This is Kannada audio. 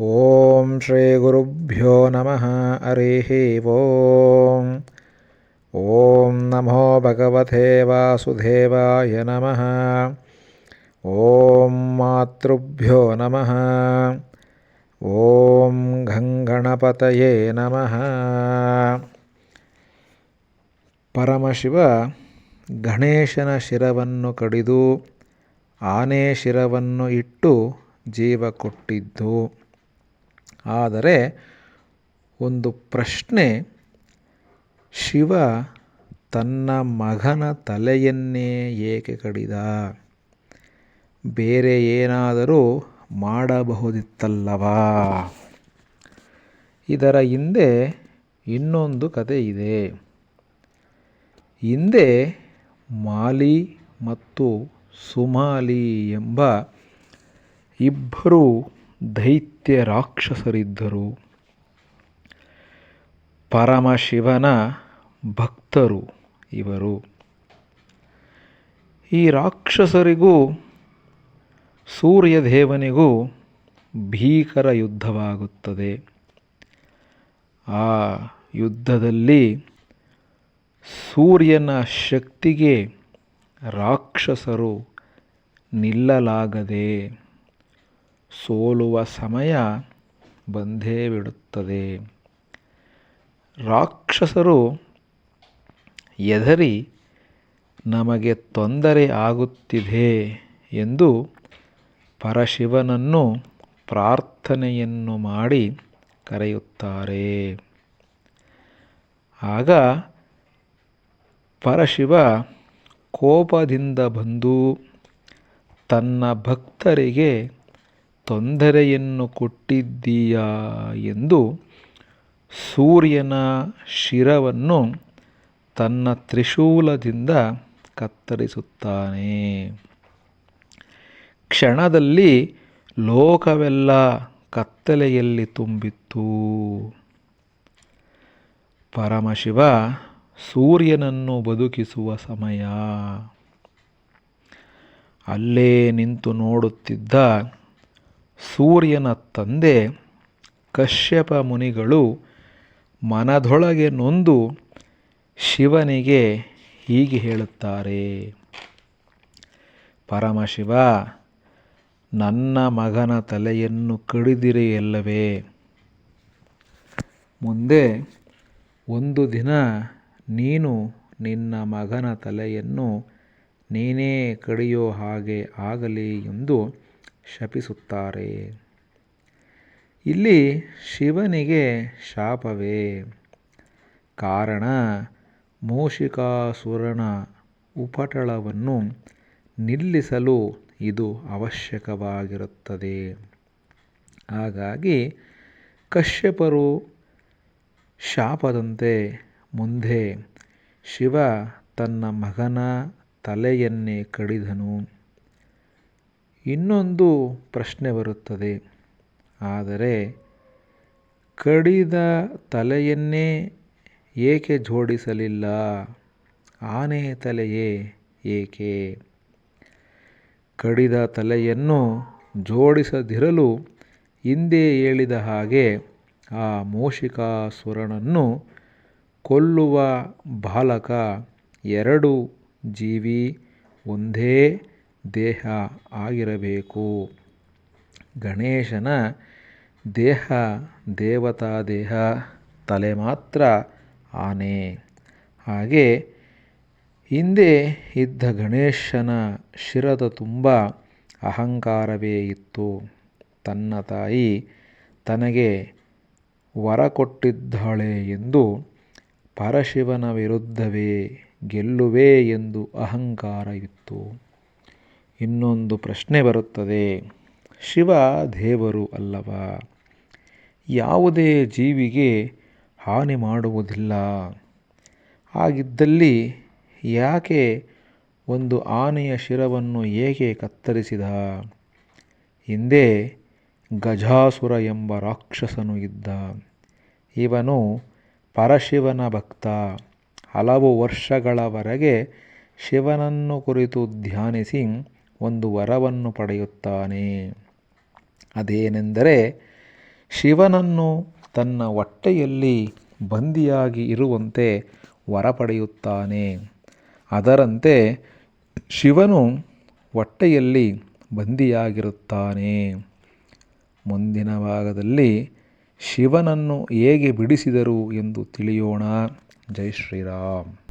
ಓಂ ಶ್ರೀ ಗುರುಭ್ಯೋ ನಮಃ ಹರಿಃ ಓಂ ಓಂ ನಮೋ ಭಗವತೆ ವಾಸುದೇವಾಯ ನಮಃ ಓಂ ಮಾತೃಭ್ಯೋ ನಮಃ ಓಂ ಗಂಗಣಪತಯೇ ನಮಃ ಪರಮಶಿವ ಗಣೇಶನ ಶಿರವನ್ನು ಕಡಿದು, ಆನೆ ಶಿರವನ್ನು ಇಟ್ಟು ಜೀವ ಕೊಟ್ಟಿದ್ದು. ಆದರೆ ಒಂದು ಪ್ರಶ್ನೆ, ಶಿವ ತನ್ನ ಮಗನ ತಲೆಯನ್ನೇ ಏಕೆ ಕಡಿದ? ಬೇರೆ ಏನಾದರೂ ಮಾಡಬಹುದಿತ್ತಲ್ಲವಾ? ಇದರ ಹಿಂದೆ ಇನ್ನೊಂದು ಕತೆ ಇದೆ. ಹಿಂದೆ ಮಾಲಿ ಮತ್ತು ಸುಮಾಲಿ ಎಂಬ ಇಬ್ಬರು ದೈತ್ಯ ರಾಕ್ಷಸರಿದ್ದರು. ಪರಮಶಿವನ ಭಕ್ತರು ಇವರು. ಈ ರಾಕ್ಷಸರಿಗೂ, ಸೂರ್ಯದೇವನಿಗೂ ಭೀಕರ ಯುದ್ಧವಾಗುತ್ತದೆ. ಆ ಯುದ್ಧದಲ್ಲಿ ಸೂರ್ಯನ ಶಕ್ತಿಗೆ ರಾಕ್ಷಸರು ನಿಲ್ಲಲಾಗದೆ ಸೋಲುವ ಸಮಯ ಬಂದೇ ಬಿಡುತ್ತದೆ. ರಾಕ್ಷಸರು ಎದರಿ ನಮಗೆ ತೊಂದರೆ ಆಗುತ್ತಿದೆ ಎಂದು ಪರಶಿವನನ್ನು ಪ್ರಾರ್ಥನೆಯನ್ನು ಮಾಡಿ ಕರೆಯುತ್ತಾರೆ. ಆಗ ಪರಶಿವ ಕೋಪದಿಂದ ಬಂದು ತನ್ನ ಭಕ್ತರಿಗೆ ತೊಂದರೆಯನ್ನು ಕೊಟ್ಟಿದ್ದೀಯಾ ಎಂದು ಸೂರ್ಯನ ಶಿರವನ್ನು ತನ್ನ ತ್ರಿಶೂಲದಿಂದ ಕತ್ತರಿಸುತ್ತಾನೆ. ಕ್ಷಣದಲ್ಲಿ ಲೋಕವೆಲ್ಲ ಕತ್ತಲೆಯಲ್ಲಿ ತುಂಬಿತ್ತು. ಪರಮಶಿವ ಸೂರ್ಯನನ್ನು ಬದುಕಿಸುವ ಸಮಯ. ಅಲ್ಲೇ ನಿಂತು ನೋಡುತ್ತಿದ್ದ ಸೂರ್ಯನ ತಂದೆ ಕಶ್ಯಪ ಮುನಿಗಳು ಮನದೊಳಗೆ ನೊಂದು ಶಿವನಿಗೆ ಹೀಗೆ ಹೇಳುತ್ತಾರೆ. ಪರಮಶಿವ, ನನ್ನ ಮಗನ ತಲೆಯನ್ನು ಕಡಿದಿರೆಯಲ್ಲವೇ ಮುಂದೆ ಒಂದು ದಿನ ನೀನು ನಿನ್ನ ಮಗನ ತಲೆಯನ್ನು ನೀನೇ ಕಡಿಯೋ ಹಾಗೆ ಆಗಲಿ ಎಂದು ಶಪಿಸುತ್ತಾರೆ. ಇಲ್ಲಿ ಶಿವನಿಗೆ ಶಾಪವೇ. ಕಾರಣ, ಮೂಷಿಕಾಸುರನ ಉಪಟಳವನ್ನು ನಿಲ್ಲಿಸಲು ಇದು ಅವಶ್ಯಕವಾಗಿರುತ್ತದೆ. ಹಾಗಾಗಿ ಕಶ್ಯಪರು ಶಾಪದಂತೆ ಮುಂದೆ ಶಿವ ತನ್ನ ಮಗನ ತಲೆಯನ್ನೇ ಕಡಿದನು. ಇನ್ನೊಂದು ಪ್ರಶ್ನೆ ಬರುತ್ತದೆ. ಆದರೆ ಕಡಿದ ತಲೆಯನ್ನೇ ಏಕೆ ಜೋಡಿಸಲಿಲ್ಲ? ಆನೆ ತಲೆಯೇ ಏಕೆ? ಕಡಿದ ತಲೆಯನ್ನು ಜೋಡಿಸದಿರಲು ಹಿಂದೆ ಹೇಳಿದ ಹಾಗೆ ಆ ಮೂಷಿಕಾಸುರನನ್ನು ಕೊಲ್ಲುವ ಬಾಲಕ ಎರಡು ಜೀವಿ, ಒಂದೇ ದೇಹ ಆಗಿರಬೇಕು. ಗಣೇಶನ ದೇಹ, ದೇವತಾ ದೇಹ ತಲೆ ಮಾತ್ರ ಆನೆ. ಹಾಗೆ ಹಿಂದೆ ಇದ್ದ ಗಣೇಶನ ಶಿರದ ತುಂಬ ಅಹಂಕಾರವೇ ಇತ್ತು. ತನ್ನ ತಾಯಿ ತನಗೆ ವರ ಕೊಟ್ಟಿದ್ದಾಳೆ ಎಂದು ಪರಶಿವನ ವಿರುದ್ಧವೇ ಗೆಲ್ಲುವೆ ಎಂದು ಅಹಂಕಾರ ಇತ್ತು. ಇನ್ನೊಂದು ಪ್ರಶ್ನೆ ಬರುತ್ತದೆ. ಶಿವ ದೇವರು ಅಲ್ಲವ? ಯಾವುದೇ ಜೀವಿಗೆ ಹಾನಿ ಮಾಡುವುದಿಲ್ಲ. ಆಗಿದ್ದಲ್ಲಿ ಯಾಕೆ ಒಂದು ಆನೆಯ ಶಿರವನ್ನು ಏಕೆ ಕತ್ತರಿಸಿದ? ಹಿಂದೆ ಗಜಾಸುರ ಎಂಬ ರಾಕ್ಷಸನು ಇದ್ದ. ಇವನು ಪರಶಿವನ ಭಕ್ತ. ಹಲವು ವರ್ಷಗಳವರೆಗೆ ಶಿವನನ್ನು ಕುರಿತು ಧ್ಯಾನಿಸಿ ಒಂದು ವರವನ್ನು ಪಡೆಯುತ್ತಾನೆ. ಅದೇನೆಂದರೆ, ಶಿವನನ್ನು ತನ್ನ ಹೊಟ್ಟೆಯಲ್ಲಿ ಬಂದಿಯಾಗಿ ಇರುವಂತೆ ವರ ಪಡೆಯುತ್ತಾನೆ ಅದರಂತೆ ಶಿವನು ಹೊಟ್ಟೆಯಲ್ಲಿ ಬಂದಿಯಾಗಿರುತ್ತಾನೆ. ಮುಂದಿನ ಭಾಗದಲ್ಲಿ ಶಿವನನ್ನು ಹೇಗೆ ಬಿಡಿಸಿದರು ಎಂದು ತಿಳಿಯೋಣ. ಜೈ ಶ್ರೀರಾಮ್.